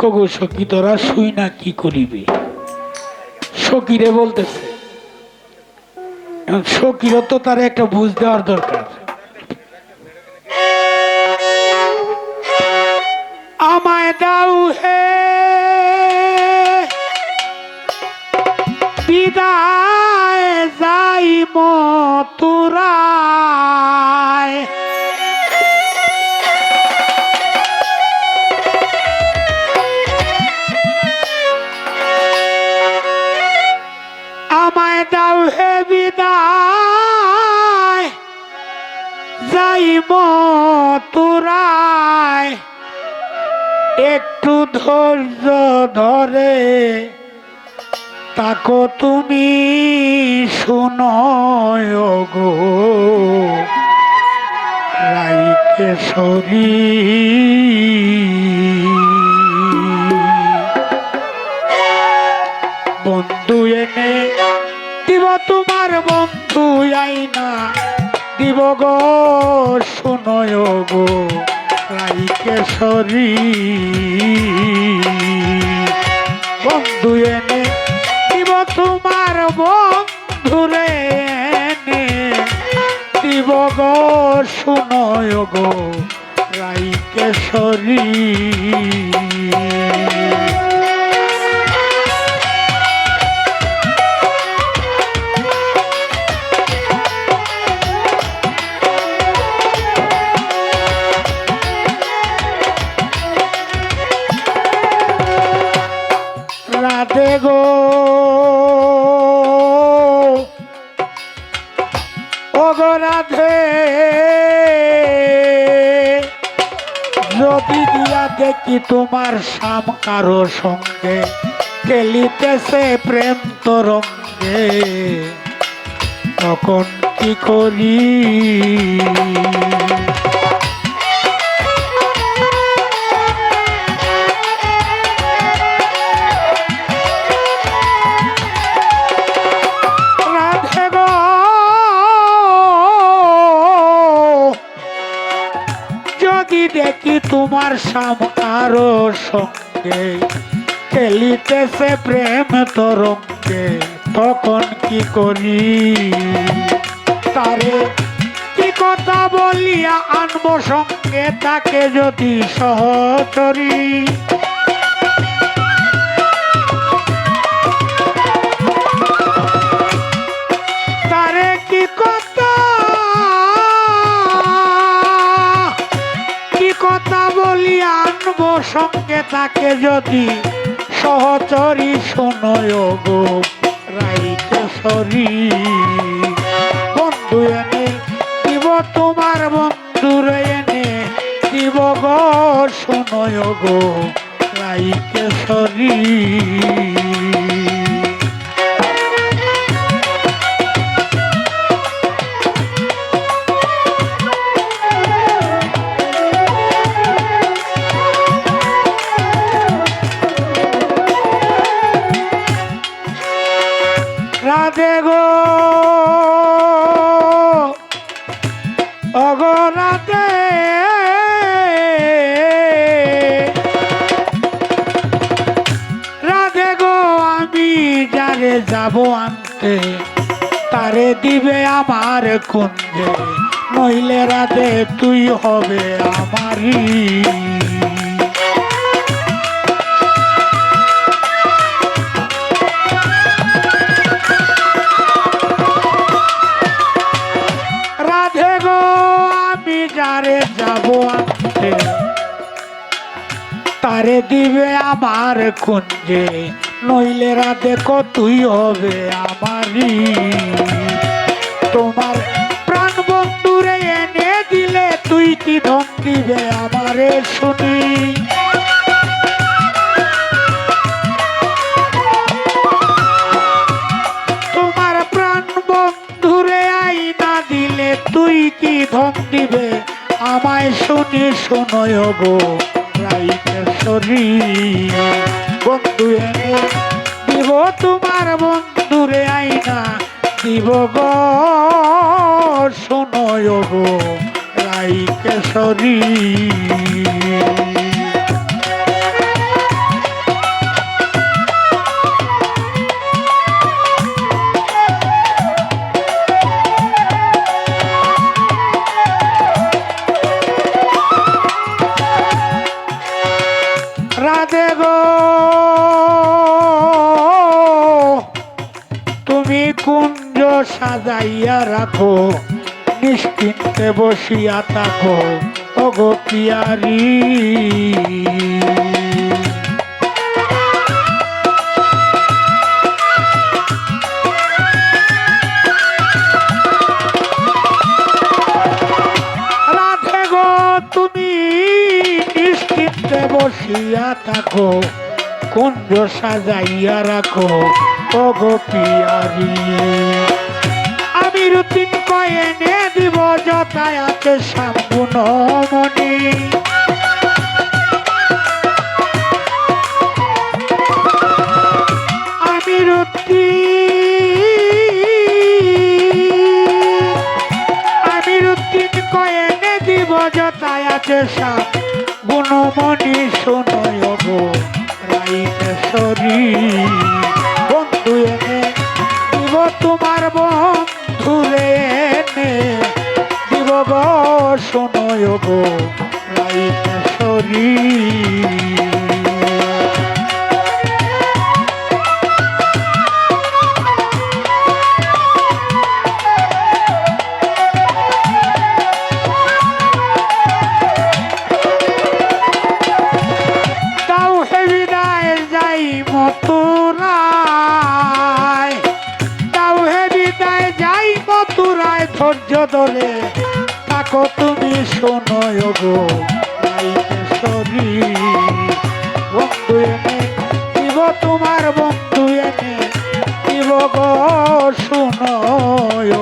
কগো সখী, তোরা শুই না, কি করিবে? সখীরে বলতেছে সখীরও তো তার একটা বুঝ দেওয়ার দরকার। আমায় দাও হে, বিদায় যাই মতুরায় মতুরায় একটু ধৈর্য ধরে, তাকো তুমি শুনয় গো রাইকেশ্বরী বন্ধু এনে দিব তোমার বন্ধু, আইনা দিব গো, শুনয় গো, রাইকেশ্বরী। বন্ধু এনে দিব তোমার বন্ধুরে এনে। দিব গো, শুনয় গো গো যদি দিয়া দেখি তোমার সাম কারও সঙ্গে খেলিতেছে প্রেম তরঙ্গে। তখন কি করি? তোমার সামনারো সঙ্গে। খেলিতেছে প্রেম তরঙ্গে, তখন কি করি? তারে কি কথা বলিয়া আনব সঙ্গে, তাকে যদি সহচরী। সঙ্গে তাকে যদি সহচরি শোনয় গো রাইকেশ্বরী বন্ধু এনে দিব তোমার বন্ধুর এনে, দিব গো, শোনয় গো রাইকেশ্বরী রাধে রাধে গো, আমি যারে যাব আনতে, তারে দিবে আমার কুঞ্জে নইলে রাধে, তুই হবে আমারই। যারে যাব আনতে তারে দিবে আমার কুঞ্জে, নইলে রাতে তুই হবে আমারই। তোমার প্রাণ বন্ধুরে এনে দিলে তুই কি ধন দিবে আমারে শুনি। কি ধন দিবে? আমায় শুনি শোনয় গো, রাইকেশ্বরী। বন্ধু দিব তোমার বন্ধুরে আইনা দিব গো, শোনয় গো, রাইকেশ্বরী। সাজাইয়া রাখো, নিশ্চিন্তে বসিয়া থাকো। ওগো পিয়ারি। গো বসিয়া থাকো কুঞ্জ সাজাইয়া রাখো। ওগো পিয়ারি। রুটিন কয়েনে দিব মনি রুটি আমি রুটিন কয়েনে দিব যথায়াতে সাপ গুণমণি শোনয় গো রাইতেশ্বরী বন্ধু এনে তোমার বন্ধুরে এনে দিব গো শোনয় গো রাইতেশ্বরী তাও ধরে তাকো তুমি শোনো গো বন্ধু এনে দিব তোমার বন্ধু এনে দিব গো শোনয়